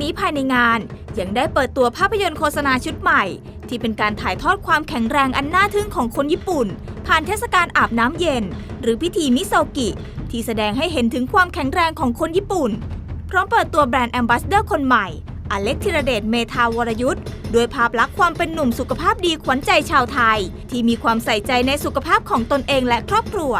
นี้ภายในงาน ยังได้เปิดตัวภาพยนตร์โฆษณาชุดใหม่ ที่เป็นการถ่ายทอดความแข็งแรงอันน่าทึ่งของคนญี่ปุ่น ผ่านเทศกาลอาบน้ำเย็น หรือพิธีมิโซกิ ที่แสดงให้เห็นถึงความแข็งแรงของคนญี่ปุ่น พร้อมเปิดตัวแบรนด์แอมบาสเดอร์คนใหม่ อเล็กธิรเดชเมธาวรยุทธ์ด้วยภาพลักษณ์ความเป็นหนุ่มสุขภาพดีขวัญใจชาวไทย ที่มีความใส่ใจในสุขภาพของตนเองและครอบครัว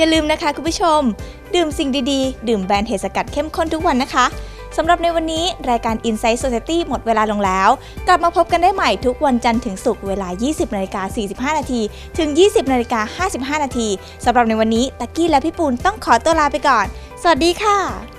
อย่าลืมนะคะคุณผู้ชม ดื่มสิ่งดีๆ ดื่มแบรนด์เฮสกัดเข้มข้นทุกวันนะคะสำหรับในวันนี้รายการ Insight Society หมดเวลาลงแล้ว กลับมาพบกันได้ใหม่ทุกวันจันทร์ถึงศุกร์เวลา 20นาฬิกา45 นาทีถึง 20นาฬิกา55 นาทีสำหรับในวันนี้ตะกกี้และพี่ปูนต้องขอตัวลาไปก่อน สวัสดีค่ะ